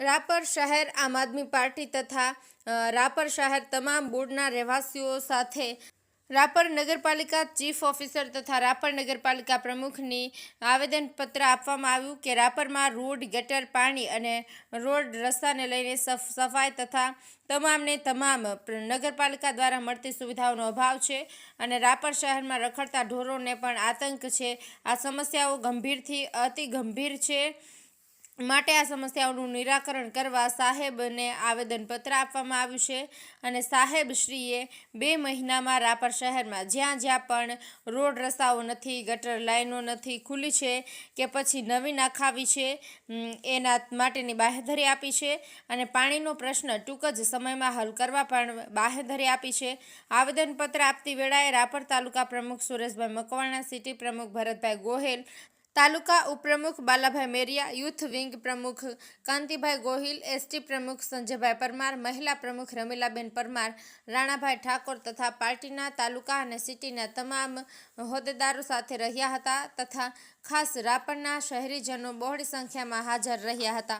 રાપર શહેર આમ આદમી પાર્ટી તથા રાપર શહેર તમામ બોર્ડના રહેવાસીઓ સાથે રાપર નગરપાલિકા ચીફ ઓફિસર તથા રાપર નગરપાલિકા પ્રમુખની આવેદનપત્ર આપવામાં આવ્યું કે રાપરમાં રોડ, ગટર, પાણી અને રોડ રસ્તાને લઈને સફ, સફાઈ તથા તમામને તમામ નગરપાલિકા દ્વારા મળતી સુવિધાઓનો અભાવ છે અને રાપર શહેરમાં રખડતા ઢોરોને પણ આતંક છે. આ સમસ્યાઓ ગંભીરથી અતિ ગંભીર છે. માટે આ સમસ્યાઓનું નિરાકરણ કરવા સાહેબને આવેદનપત્ર આપવામાં આવ્યું છે અને સાહેબશ્રીએ બે મહિનામાં રાપર શહેરમાં જ્યાં જ્યાં પણ રોડ રસ્તાઓ નથી, ગટર લાઈનો નથી ખુલ્લી છે કે પછી નવી નાખાવી છે એના માટેની બાહેધરી આપી છે અને પાણીનો પ્રશ્ન ટૂંક જ સમયમાં હલ કરવા પણ બાહેધરી આપી છે. આવેદનપત્ર આપતી વેળાએ રાપર તાલુકા પ્રમુખ સુરેશભાઈ મકવાણા, સિટી પ્રમુખ ભરતભાઈ ગોહેલ તાલુકા ઉપપ્રમુખ બાલાભાઈ મેરિયા, યુથ વિંગ પ્રમુખ કાંતિભાઈ ગોહિલ, એસટી પ્રમુખ સંજયભાઈ પરમાર, મહિલા પ્રમુખ રમીલાબેન પરમાર, રાણાભાઈ ઠાકોર તથા પાર્ટીના તાલુકા અને સિટીના તમામ હોદ્દેદારો સાથે રહ્યા હતા તથા ખાસ રાપરના શહેરીજનો બહોળી સંખ્યામાં હાજર રહ્યા હતા.